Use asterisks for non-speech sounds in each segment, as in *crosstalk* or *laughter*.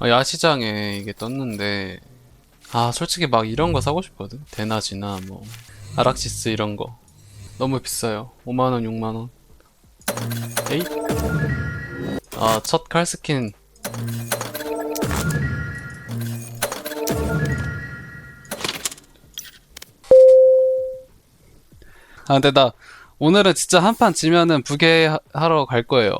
아, 야시장에 이게 떴는데 아 솔직히 막 이런 거 사고 싶거든? 대낮이나 뭐 아락시스 이런 거. 너무 비싸요. 5만원 6만원. 에이 아 첫 칼스킨. 아 근데 나 오늘은 진짜 한 판 지면은 부계 하- 하러 갈 거예요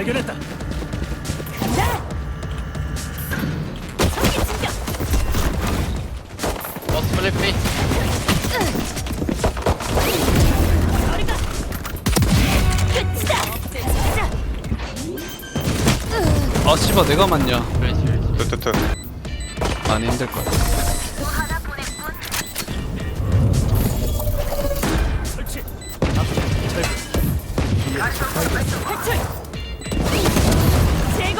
발견했다. 간다. me? 머리가. 끝이다. 자, 아 씨발 내가 맞냐. 뜨뜨뜨 많이 힘들 거야 설치. 탈출.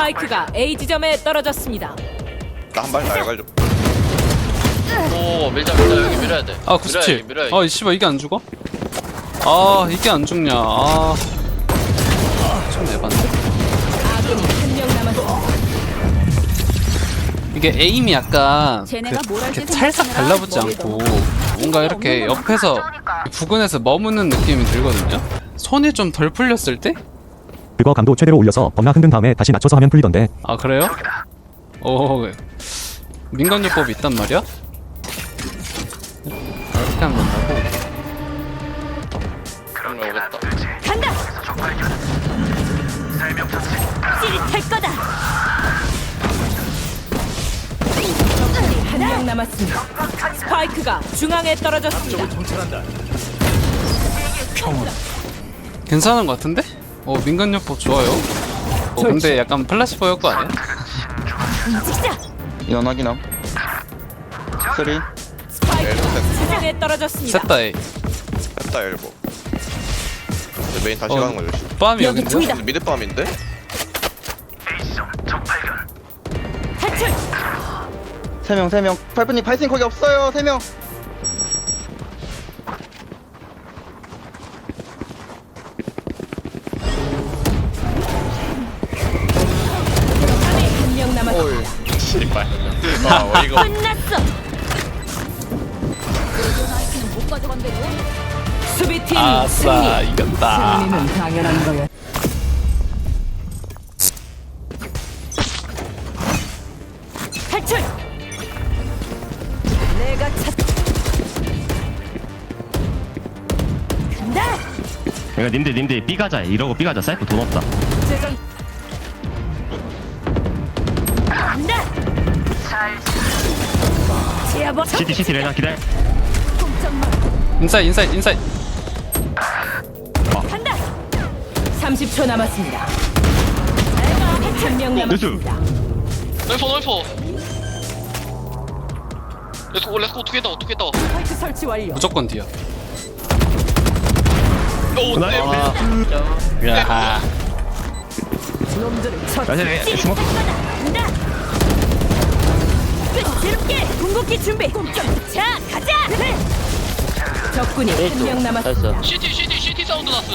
스파이크가 A 지점에 떨어졌습니다. 나 한 발 날갈 좀오 밀자 밀자 여기 밀어야 돼. 아 밀어야 97. 밀어야 아 씨발 이게 안 죽어? 아 이게 안 죽냐? 아. 좀 내봤네. 아군이 한명 남았습니다. 이게 에임이 약간 그, 쟤네가 뭘 할지 이렇게 찰싹 생각하느라 달라붙지 머리도 않고 뭔가 이렇게 옆에서 부근에서 머무는 느낌이 들거든요. 손이 좀 덜 풀렸을 때? 그거 감도 최대로 올려서 범나 흔든 다음에 다시 낮춰서 하면 풀리던데 아 그래요? 오 민간요법이 있단 말이야? 이렇게 하면 된다고? 간다. 찌릿할 거다. 한 명 남았습니다. 스파이크가 중앙에 떨어졌습니다. 괜찮은 것 같은데? 어 민간요법 좋아요. 어, 근데 약간 플래시보 효과 아니야? 인원 확인함 쓰리 스파이크가 중앙에 떨어졌습니다. 셋다 A. 했다 일보 근데 메인 다시 어. 가는 거죠 빰이 여기 여기인데? 둘이다. 근데 미드 밤인데? 탈출. 세명 세명 팔분님 파이팅 거기 없어요 세명 아 어이가. 없- 끝났어. 수비팀 아싸 승리. 이겼다. 승리는 당연한 거야. 탈출. 내가 찾. 간다. 내가 님들 님들 B 가자 이러고 B 가자 사이프 돈 없다 재정. CT CT 레나 기다려 인사이드 인사이드 인사이드. 간다. 30초 남았습니다. 한명 남았습니다. 널포 널포. 렛츠고 렛츠고 어떻게 했다 어떻게 했다. 파이크 설치 완료. 무조건 뒤야. 오 네. 야. 놈들을 쳐. 나이스, 네, 찌릿할 주먹. 지름길. 궁극기 준비. 자, 가자. 적군이 한명 남았습니다. CT CT CT 사운드 났음.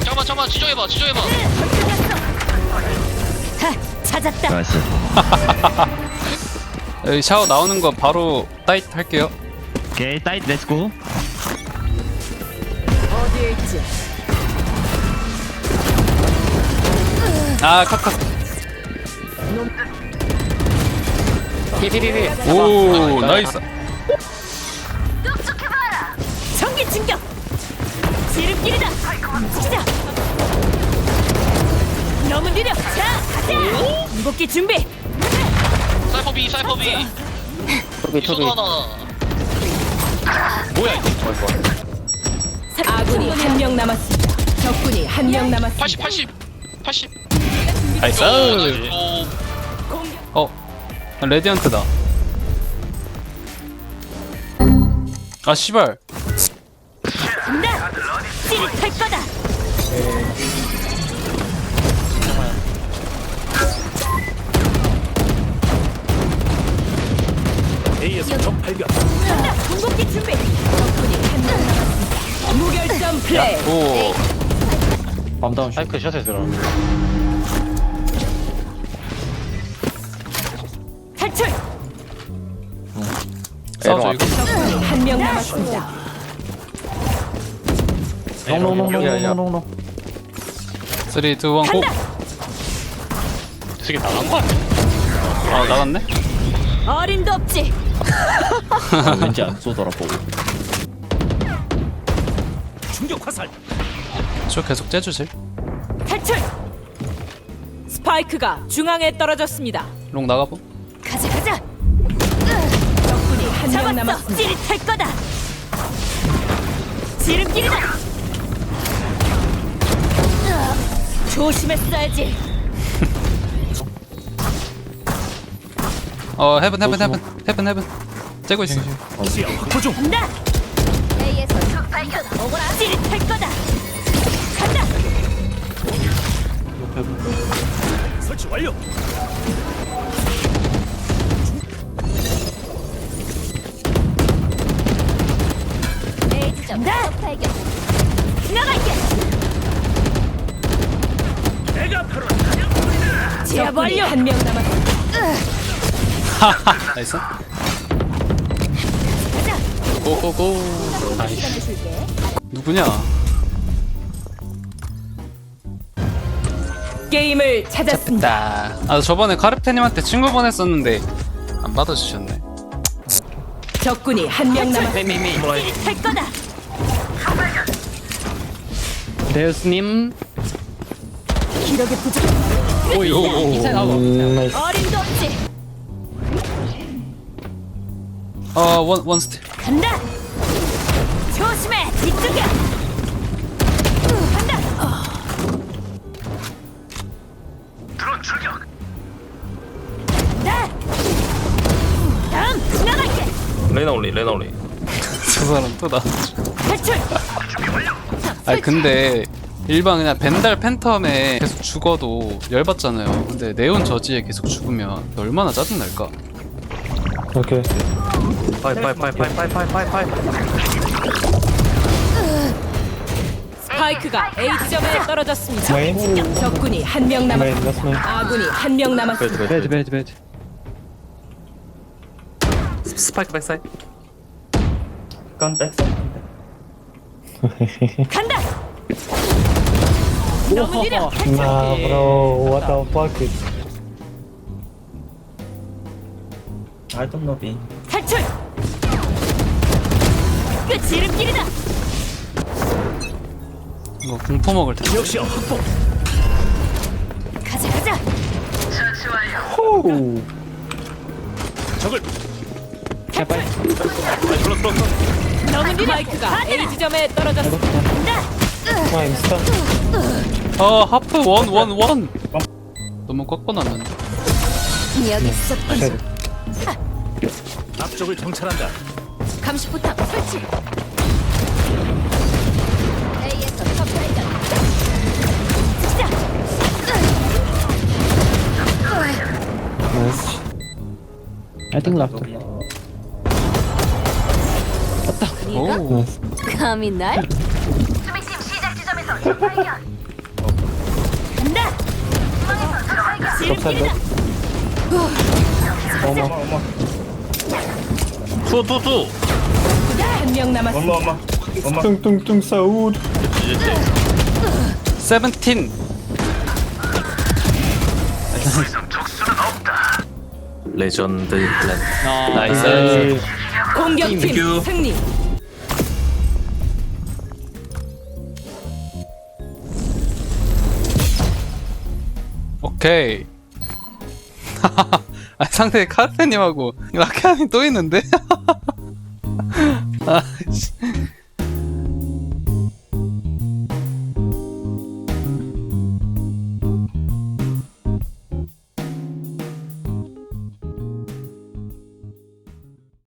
잠깐만 잠깐만 지정해봐 지정해봐. 하, 찾았다. 나이스 *laughs* 여기 샤워 나오는 거 바로 따잇 할게요. 오케이 따이 렛츠고 어디에 있지? 아 컷컷. 오 나이스. 전기 충격. 지름 지름길이다. 움직이자. 너무 느려. 자, 가자. 궁극기 준비. 사이퍼 B 사이퍼 B 저기 저기 이소도 하나 뭐야 이거 아군이 한 명 남았습니다. 적군이 한 명 남았습니다. 80 80 80 나이스 오, 어 레디언트다 아 씨발 간다. 찌릿할 거다. 간다. 궁극기 준비. 적군이 한명 남았습니다. 무결점 플레이. 오 사이클 샷에 들어. 탈출. 싸워줘 이거 적군이 한명 남았습니다. 노노노노노노노. 3, 2, 1, 고! 간다. 되게 나간 거 아니야? 아 나갔네? 어림도 없지. 왠지 안 쏘더라 보고. 저 계속 째주실 탈출. 스파이크가 중앙에 떨어졌습니다. 롱 나가보 가자 가자. 적군이 한명 남았습니다. 찌릿할 거다. 지름길이다. 조심했어야지. *laughs* 어 헤븐 헤븐 헤븐 헤븐 헤븐 째고 있어 간다. A에서 적 발견. 오거라. 찌릿할 거다. 간다. 설치 완료. A 지점 적 발견. 나갈게. 내가 바로 제압 완료. 한명 남았다. 나이스 가자. 고고고 누구냐 게임을 찾았습니다. 나. 아 저번에 카르페님한테 친구 보냈었는데 안 받아주셨네 적군이 한 명 남았습니다. 할 거다. 데우스님. 기력의 부족. 오이 어림도 없지. 어원 원스틸 간다. 조심해. 뒤쪽이야. 간다. 드론 출격. 나. 다음 나갈게. 레나 올리 레나 올리 저 사람 또 나. 탈출. 아니 근데 일반 그냥 벤달 팬텀에 계속 죽어도 열받잖아요. 근데 네온 저지에 계속 죽으면 얼마나 짜증 날까? 파이파이파이파이파이파이파이 스파이크가 A 지점에 떨어졌습니다. 적군이 한 명 남았습니다. 아군이 한 명 남았습니다. 배드 배드 배드. 스파이크 백사이드 간다. 너무 느려. Nah, bro, what the fuck is? I don't know. 탈출. 끝 지름길이다. 이거 공포 먹을 때. 가자 가자. Oh, 너무 느려. 스파이크가 A 지점에 떨어졌습니다. I'm stuck. 어 하프 원 원 원. 너무 꺾어 놨는데. 여기 있었군. 앞쪽을 정찰한다. 감시 포탑 설치. A에서 첫 발견. 시작. Nice. I think left. 오. Nice. 감히 날? 수비팀 시작 지점에서 첫 발견. 간다. 지름길이다. 투투투. 한 명 남았습니다. Tung tung tung Saud. 세븐틴. 레전드 플랜 나이스. 공격팀 승리. 오케이. *laughs* 아, 상대 카르페님하고 라케아님 또 있는데? *laughs*